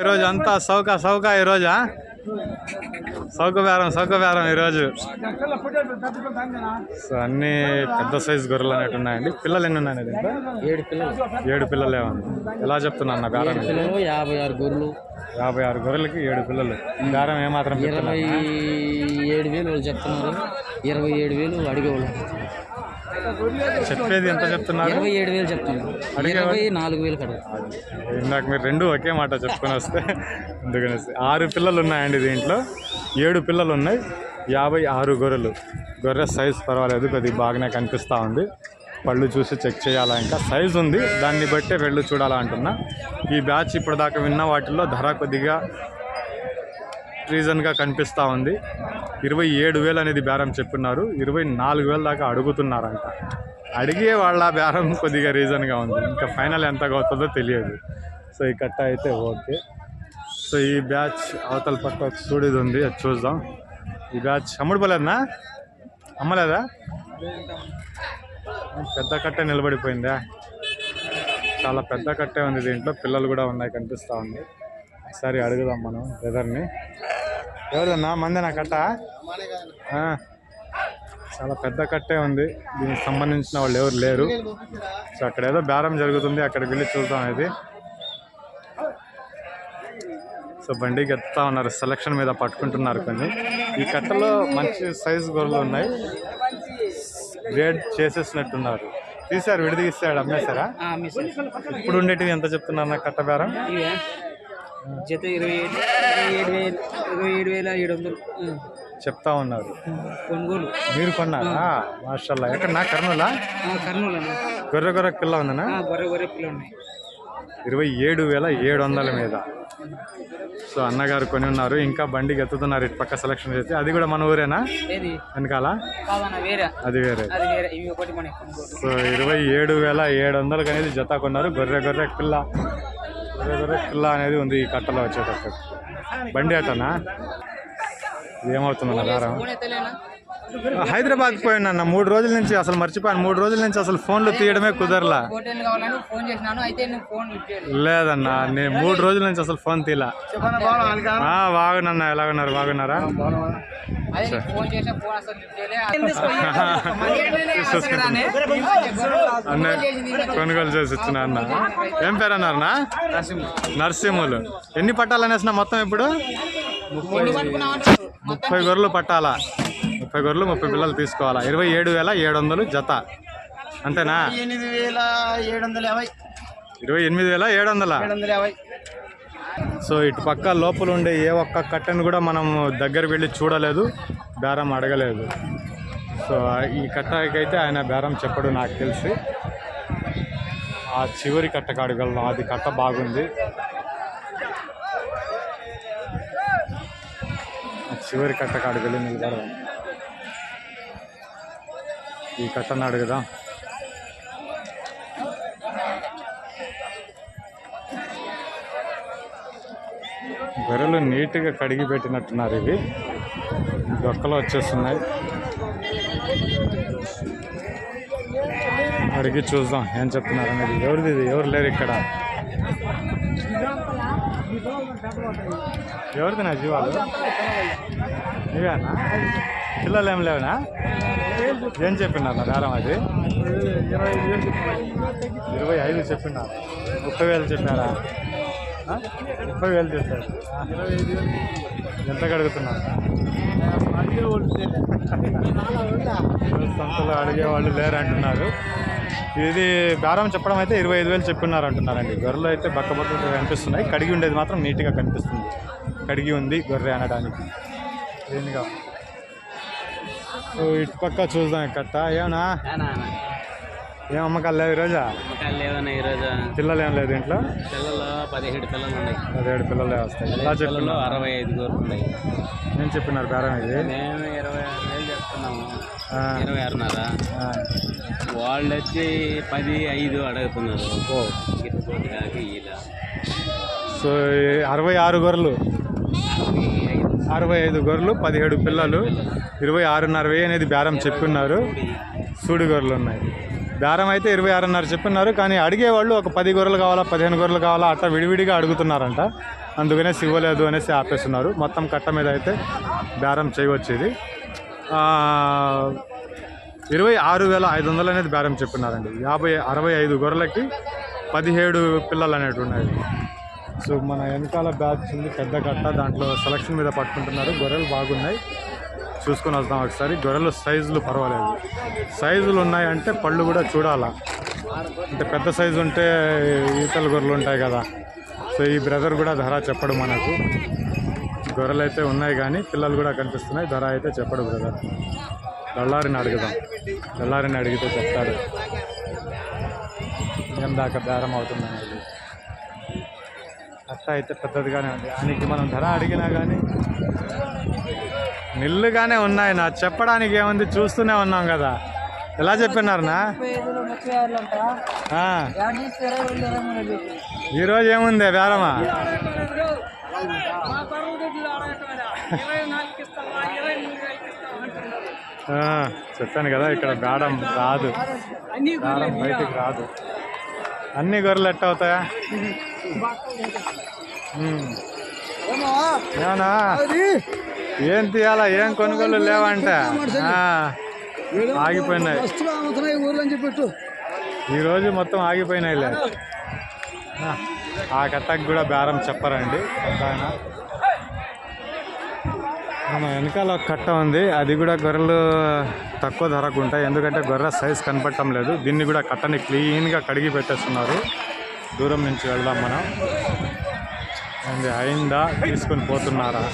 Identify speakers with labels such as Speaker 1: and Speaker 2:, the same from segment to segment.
Speaker 1: ఈరోజు అంతా సౌక సౌక ఈరోజా సౌక బేరం సౌక బేరం ఈరోజు. సో అన్ని పెద్ద సైజు గొర్రెలు అనేవి ఉన్నాయండి. పిల్లలు ఎన్ని ఉన్నాయి దీంట్లో?
Speaker 2: ఏడు పిల్లలు.
Speaker 1: ఏడు పిల్లలే ఉంది. ఎలా చెప్తున్నా అన్న బేరం
Speaker 2: యాభై ఆరు గొర్రెలు.
Speaker 1: యాభై ఆరు గొర్రెలకి ఏడు పిల్లలు. బేరం ఏమాత్రం
Speaker 2: ఇరవై ఏడు వేలు చెప్తున్నారు. ఇరవై ఏడు వేలు అడిగేవాళ్ళు.
Speaker 1: చెప్పేది ఎంత చెప్తున్నారు?
Speaker 2: ఇరవై ఏడు వేలు చెప్తున్నారు. ఇరవై నాలుగు వేలు
Speaker 1: ఇందాక మీరు రెండు ఒకే మాట చెప్పుకొని వస్తే అందుకనేసి ఆరు పిల్లలు ఉన్నాయండి దీంట్లో. ఏడు పిల్లలు ఉన్నాయి. యాభై ఆరు గొర్రెలు. గొర్రె సైజ్ పర్వాలేదు కొద్దిగా బాగానే కనిపిస్తూ ఉంది. పళ్ళు చూసి చెక్ చేయాలా ఇంకా? సైజ్ ఉంది. దాన్ని బట్టే వెళ్ళు చూడాలా అంటున్నా. ఈ బ్యాచ్ ఇప్పటిదాకా విన్న వాటిల్లో ధర కొద్దిగా రీజన్గా కనిపిస్తూ ఉంది. ఇరవై ఏడు వేలు అనేది బేరం చెప్పున్నారు ఇరవై నాలుగు వేల దాకా అడుగుతున్నారంట. అడిగే వాళ్ళ బేరం కొద్దిగా రీజన్గా ఉంది. ఇంకా ఫైనల్ ఎంత అవుతుందో తెలియదు. సో ఈ కట్ట అయితే ఓకే. సో ఈ బ్యాచ్ అవతల పక్క చూడేది ఉంది. అది చూద్దాం. ఈ బ్యాచ్ అమ్ముడుపోలేదనా అమ్మలేదా? పెద్ద కట్టే నిలబడిపోయిందా? చాలా పెద్ద కట్టే ఉంది దీంట్లో. పిల్లలు కూడా ఉన్నాయి కనిపిస్తూ ఉంది. ఒకసారి అడుగుదాం మనం బ్రదర్ని ఎవరిదన్నా మందేనా కట్ట? చాలా పెద్ద కట్టే ఉంది. దీనికి సంబంధించిన వాళ్ళు ఎవరు లేరు. సో అక్కడ ఏదో బేరం జరుగుతుంది. అక్కడికి వెళ్ళి చూద్దాం ఇది. సో బండికి ఎత్తుతా ఉన్నారు. సెలక్షన్ మీద పట్టుకుంటున్నారు కొన్ని. ఈ కట్టలో మంచి సైజు గొర్రెలు ఉన్నాయి. గ్రేడ్ చేసేసినట్టున్నారు. తీసారు విడిది ఇస్తాడు అమ్మేశారా. ఇప్పుడు ఉండేటివి ఎంత చెప్తున్నారు కట్ట బేరం?
Speaker 2: జత ఇరవై ఏడు ఇరవై ఏడు వేలు ఏడు వందలు.
Speaker 1: చెప్తా ఉన్నారు.
Speaker 2: కొనుగోలు.
Speaker 1: మీరు కొన్నారా? మాషల్లా. ఎక్కడ నా కర్నూలా?
Speaker 2: కర్నూలు
Speaker 1: గొర్రె గొర్రె పిల్ల ఉందనా?
Speaker 2: గొర్రె గొర్రె పిల్లలు ఉన్నాయి.
Speaker 1: ఇరవై ఏడు వేల ఏడు వందల మీద. సో అన్నగారు కొని ఉన్నారు. ఇంకా బండికి ఎత్తుతున్నారు ఇటు పక్క సెలక్షన్ చేసి. అది కూడా మన ఊరేనా? వెనకాల? అది వేరే. సో ఇరవై ఏడు వేల ఏడు వందలకు అనేది జత కొన్నారు గొర్రె గొర్రె పిల్ల. గొర్రె గొర్రె పిల్ల అనేది ఉంది ఈ కట్టలో వచ్చేటప్పుడు బండి అటనా ఇది ఏమవుతుందన్న దారం హైదరాబాద్ పోయినా మూడు రోజుల నుంచి అసలు మర్చిపోయాను. మూడు రోజుల నుంచి అసలు ఫోన్లు తీయడమే కుదరలా.
Speaker 2: హోటల్ కావాలని ఫోన్ చేసినాను. అయితే నువ్వు ఫోన్ లిఫ్ట్ చేయలేదు.
Speaker 1: లేదన్నా నేను మూడు రోజుల నుంచి అసలు ఫోన్ తీలా ఆ, బాగున్నా ఎలా ఉన్నారు బాగున్నారా అన్న కొనుగోలు చేసి ఇచ్చిన అన్న. ఏం పేరు అన్నారన్నా? నరసింహులు. ఎన్ని పట్టాలనేసిన మొత్తం ఇప్పుడు? ముప్పై గొర్రెలు పట్టాలా? ముప్పై గొర్రెలు ముప్పై పిల్లలు తీసుకోవాలా? ఇరవై ఏడు వేల ఏడు వందలు జత. అంతేనా?
Speaker 2: ఎనిమిది వేల ఏడు వందల యాభై.
Speaker 1: ఇరవై ఎనిమిది వేల ఏడు వందల?
Speaker 2: ఏడు వందల యాభై.
Speaker 1: సో ఇటు పక్క లోపల ఉండే ఏ ఒక్క కట్టను కూడా మనం దగ్గర వెళ్ళి చూడలేదు బేరం అడగలేదు. సో ఈ కట్టకైతే ఆయన బేరం చెప్పడు నాకు తెలిసి. ఆ చివరి కట్ట కాడగలను అది కట్ట బాగుంది. చివరి కట్ట కాడికి వెళ్ళి నిలబడదాం. ఈ కట్టను అడుగుదాం గొర్రెలు నీట్గా కడిగి పెట్టినట్టున్నారు ఇవి. దొక్కలు వచ్చేస్తున్నాయి. అడిగి చూద్దాం ఏం చెప్తున్నారు అనేది ఎవరిది ఇది? ఎవరు లేరు ఇక్కడ? ఎవరిది నా జీవాలు? ఇవేనా? పిల్లలు ఏం లేవునా? ఏం చెప్పినారు నా దారం అది? ఇరవై ఐదు చెప్పినారు ముప్పై వేలు చెప్పారా? ముప్పై వేలు చెప్పారు. ఎంత కడుగుతున్నారు? సంతలో అడిగే వాళ్ళు లేరు అంటున్నారు ఇది బేరం చెప్పడం అయితే ఇరవై ఐదు వేలు చెప్పున్నారు అంటున్నారండి. గొర్రెలు అయితే బక్క బక్క కనిపిస్తున్నాయి. కడిగి ఉండేది మాత్రం నీట్గా కనిపిస్తుంది. కడిగి ఉంది గొర్రె అనడానికి. దేనిగా. సో ఇటు పక్క చూద్దాం కట్ట ఏమన్నా? ఏం అమ్మకాలు లేవు ఈరోజా? పిల్లలు ఏం లేదు ఇంట్లో?
Speaker 2: పిల్లలు పదిహేడు పిల్లలు ఉన్నాయి.
Speaker 1: పదిహేడు పిల్లలే వస్తాయి. ఎలా చెప్పిన
Speaker 2: అరవై ఐదు గోర్లు ఉన్నాయి.
Speaker 1: ఏం చెప్పినారు బేరం ఇది?
Speaker 2: మేము ఇరవై ఆరు వేలు చెప్తున్నాము. ఇరవై ఆరున్నర. వాళ్ళు వచ్చి పది ఐదు అడుగుతున్నారు. ఇలా.
Speaker 1: సో అరవై ఆరు గొర్రెలు. అరవై ఐదు గొర్రెలు పదిహేడు పిల్లలు. ఇరవై ఆరున్నర వెయ్యి అనేది బేరం చెప్పున్నారు సూడి గొర్రెలు ఉన్నాయి. బేరం అయితే ఇరవై ఆరున్నర చెప్పున్నారు కానీ అడిగేవాళ్ళు ఒక పది గొర్రెలు కావాలా పదిహేను గొర్రెలు కావాలా అట్లా విడివిడిగా అడుగుతున్నారంట. అందుకనే ఇవ్వలేదు అనేసి ఆపేస్తున్నారు. మొత్తం కట్ట మీద అయితే బేరం చేయవచ్చు ఇది ఇరవై ఆరు వేల ఐదు వందలు అనేది బేరం చెప్పినారండి. యాభై అరవై ఐదు గొర్రెలకి పదిహేడు పిల్లలు అనేవి ఉన్నాయి. సో మన వెనకాల బ్యాచ్ ఉంది పెద్ద కట్ట. దాంట్లో సెలక్షన్ మీద పట్టుకుంటున్నారు. గొర్రెలు బాగున్నాయి. చూసుకొని వద్దాం ఒకసారి. గొర్రెలు సైజులు పర్వాలేదు. సైజులు ఉన్నాయంటే పళ్ళు కూడా చూడాలా. అంటే పెద్ద సైజు ఉంటే ఈతల గొర్రెలు ఉంటాయి కదా. సో ఈ బ్రదర్ కూడా ధర చెప్పడు మనకు. గొర్రెలు అయితే ఉన్నాయి కానీ పిల్లలు కూడా కనిపిస్తున్నాయి. ధర అయితే చెప్పడు బ్రదర్. దళ్ళారిని అడుగుదాం. దళ్ళారిని అడిగితే చెప్తాడు. ఏం దాకా బేరం అవుతుందనేది. అట్ట అయితే పెద్దదిగానే ఉంది. ఆయనకి మనం ధర అడిగినా కానీ నిల్లుగానే ఉన్నాయి నా. చెప్పడానికి ఏముంది? చూస్తూనే ఉన్నాం కదా. ఎలా చెప్పినారనా?
Speaker 2: ఈరోజు ఏముంది బేరమా ఆరులో అంట
Speaker 1: ఆ,
Speaker 2: యాడ్ చేసి ఇరవై రెండు ఇరవై మూడు చెప్పి
Speaker 1: ఈరోజు ఏముంది బేరమా ఆ, చెప్పాను కదా ఇక్కడ బేడం రాదు. బయటికి రాదు. అన్ని గొర్రెలు ఎట్ట అవుతాయా. ఏమన్నా? ఏం తీయాలా? ఏం కొనుగోలు లేవంట? ఆగిపోయినాయి. ఈరోజు మొత్తం ఆగిపోయినాయిలే. ఆ, ఆ కట్టకు కూడా బేరం చెప్పరండి. ఆయన మన వెనకాల ఒక కట్ట ఉంది. అది కూడా గొర్రెలు తక్కువ ధరకు ఉంటాయి. ఎందుకంటే గొర్రె సైజ్ కనపడటం లేదు. దీన్ని కూడా కట్టని క్లీన్గా కడిగి పెట్టేస్తున్నారు. దూరం నుంచి వెళ్దాం మనం. అండ్ అయిందా? తీసుకొని పోతున్నారా?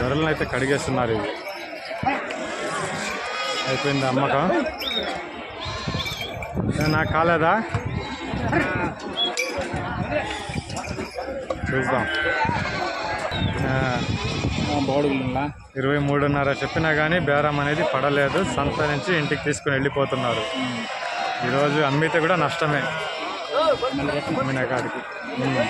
Speaker 1: గొర్రెలను అయితే కడిగేస్తున్నారు ఇవి. అయిపోయింది అమ్మకం? నాకు కాలేదా? చూద్దాం. ఇరవై మూడున్నర చెప్పినా కానీ బేరం అనేది పడలేదు. సంత నుంచి ఇంటికి తీసుకుని వెళ్ళిపోతున్నారు. ఈరోజు అమ్మితే కూడా నష్టమే. అమ్మిన కాడికి. ఉమ్.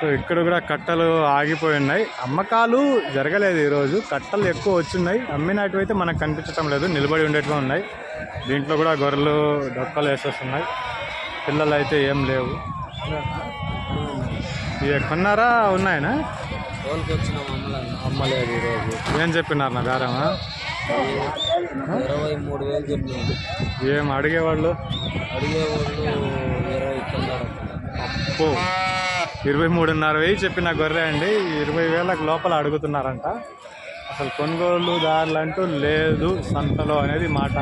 Speaker 1: సో ఇక్కడ కూడా కట్టలు ఆగిపోయి ఉన్నాయి అమ్మకాలు జరగలేదు ఈరోజు. కట్టలు ఎక్కువ వచ్చిన్నాయి. అమ్మినట్టు అయితే మనకు కనిపించడం లేదు. నిలబడి ఉండేట్టుగా ఉన్నాయి. దీంట్లో కూడా గొర్రెలు డొక్కలు వేసేస్తున్నాయి. పిల్లలు అయితే ఏం లేవు. ఇక కొన్నారా? ఉన్నాయనా?
Speaker 2: మమ్మల్ని
Speaker 1: అమ్మలేదు ఈరోజు. ఏం చెప్పినారు నా బేరమా
Speaker 2: ఇరవై మూడు వేలు చెప్పినాడు
Speaker 1: ఏం అడిగేవాళ్ళు?
Speaker 2: అడిగే వాళ్ళు ఇరవై
Speaker 1: అప్పు ఇరవై మూడున్నర వెయ్యి చెప్పిన గొర్రె అండి. ఇరవై వేలకు లోపల అడుగుతున్నారంట. అసలు కొనుగోలుదారులు అంటూ లేదు సంతలో అనేది మాట.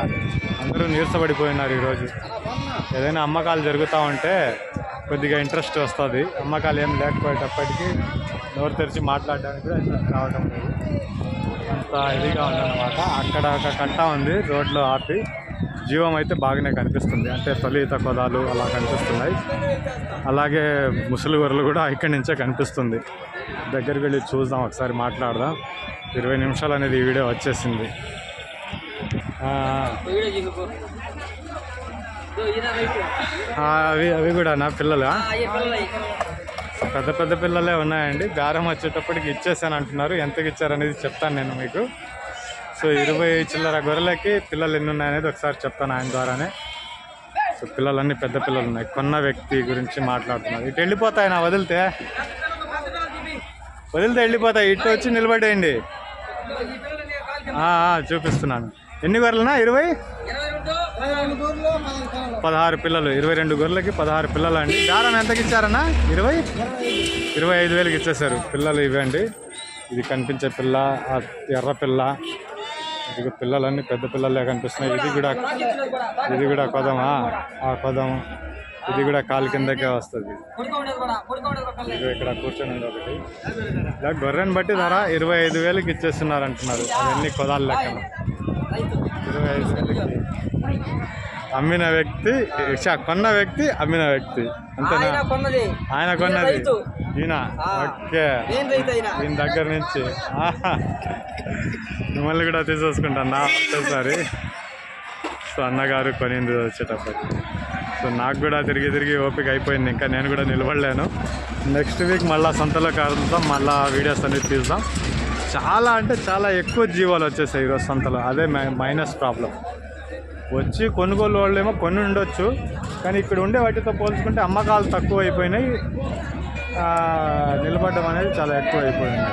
Speaker 1: అందరూ నీరసపడిపోయినారు ఈరోజు. ఏదైనా అమ్మకాలు జరుగుతూ ఉంటే కొద్దిగా ఇంట్రెస్ట్ వస్తుంది. అమ్మకాలు ఏం లేకపోయేటప్పటికీ నోరు తెరిచి మాట్లాడడానికి కూడా ఇంట్రెస్ట్ రావడం లేదు. అంత ఇదిగా ఉందన్నమాట. అక్కడ ఒక కట్ట ఉంది రోడ్లో ఆపి జీవం అయితే బాగానే కనిపిస్తుంది. అంటే తొలి ఈత కొదాలు అలా కనిపిస్తున్నాయి. అలాగే ముసలి కూడా ఇక్కడి నుంచే కనిపిస్తుంది. దగ్గరికి వెళ్ళి చూద్దాం ఒకసారి మాట్లాడదాం. ఇరవై నిమిషాలు అనేది ఈ వీడియో వచ్చేసింది. అవి అవి కూడా నా పిల్లలా పెద్ద పెద్ద పిల్లలే ఉన్నాయండి. బేరం వచ్చేటప్పటికి ఇచ్చేసాను అంటున్నారు ఎంతకి ఇచ్చారనేది చెప్తాను నేను మీకు. సో ఇరవై చిల్లర గొర్రెలకి పిల్లలు ఎన్ని ఉన్నాయనేది ఒకసారి చెప్తాను ఆయన ద్వారానే. సో పిల్లలన్నీ పెద్ద పిల్లలు ఉన్నాయి. కొన్న వ్యక్తి గురించి మాట్లాడుతున్నారు. ఇటు వెళ్ళిపోతాయి నా వదిలితే. వదిలితే వెళ్ళిపోతాయి. ఇటు వచ్చి నిలబడేయండి. చూపిస్తున్నాను. ఎన్ని గొర్రెలనా ఇరవై? పదహారు పిల్లలు. ఇరవై రెండు గొర్రెలకి పదహారు పిల్లలు అండి. దారం ఎంతకి ఇచ్చారన్నా? ఇరవై? ఇరవై ఐదు వేలకి ఇచ్చేసారు పిల్లలు ఇవ్వండి ఇది కనిపించే పిల్ల ఆ ఎర్ర పిల్ల. ఇది పిల్లలన్నీ పెద్ద పిల్లలే కనిపిస్తున్నాయి. ఇది కూడా ఇది కూడా కొదమా ఆ కొదం ఇది కూడా కాలు కిందకే వస్తుంది. ఇది ఇక్కడ కూర్చొని ఉంది ఒకటి. ఇలా గొర్రెని బట్టి ధర ఇరవై ఐదు వేలకి ఇచ్చేస్తున్నారు అంటున్నారు. అవన్నీ కొదాలు లెక్కన ఇరవై ఐదు వేలకి. అమ్మిన వ్యక్తి కొన్న వ్యక్తి అమ్మిన వ్యక్తి. అంతేనా? ఆయన కొన్నది. ఈయన ఓకే. దీని దగ్గర నుంచి. మిమ్మల్ని కూడా తీసేసుకుంటాను నా ఒకసారి సో అన్నగారు కొనింది వచ్చేటప్పటికి. సో నాకు కూడా తిరిగి తిరిగి ఓపిక అయిపోయింది. ఇంకా నేను కూడా నిలబడలేను. నెక్స్ట్ వీక్ మళ్ళీ సంతలో కలుద్దాం. మళ్ళీ వీడియోస్ అనేది తీద్దాం. చాలా అంటే చాలా ఎక్కువ జీవాలు వచ్చేసాయి ఈరోజు సంతలో. అదే మై- మైనస్ ప్రాబ్లం వచ్చి కొనుగోలు వాళ్ళేమో కొన్ని ఉండొచ్చు కానీ ఇక్కడ ఉండే వాటితో పోల్చుకుంటే అమ్మకాలు తక్కువ అయిపోయినాయి నిలబడడం అనేది చాలా ఎక్కువ అయిపోయింది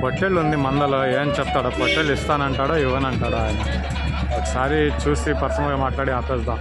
Speaker 1: పొట్టెళ్ళు ఉంది మందలో ఏం చెప్తాడో పొట్టెళ్ళు ఇస్తానంటాడో ఇవ్వనంటాడో ఆయన. ఒకసారి చూసి పర్సనల్గా మాట్లాడి ఆపేద్దాం.